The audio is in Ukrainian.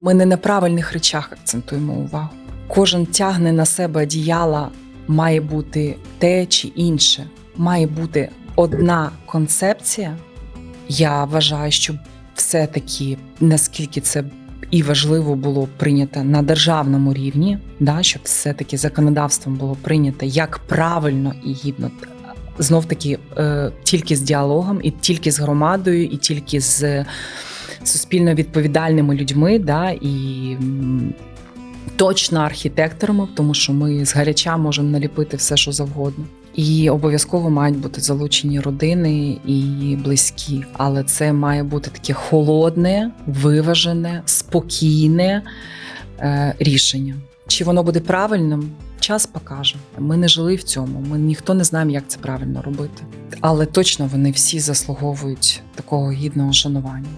Ми не на правильних речах акцентуємо увагу. Кожен тягне на себе одіяла, має бути те чи інше. Має бути одна концепція. Я вважаю, що все-таки наскільки це і важливо було прийнято на державному рівні, да, щоб все-таки законодавством було прийнято як правильно і гідно. Знов таки е, тільки з діалогом, і тільки з громадою, і тільки з суспільно відповідальними людьми, да, і точно архітекторами, тому що ми з гаряча можемо наліпити все, що завгодно. І обов'язково мають бути залучені родини і близькі, але це має бути таке холодне, виважене, спокійне е, рішення. Чи воно буде правильним? Час покаже. Ми не жили в цьому. Ми ніхто не знаємо, як це правильно робити. Але точно вони всі заслуговують такого гідного шанування.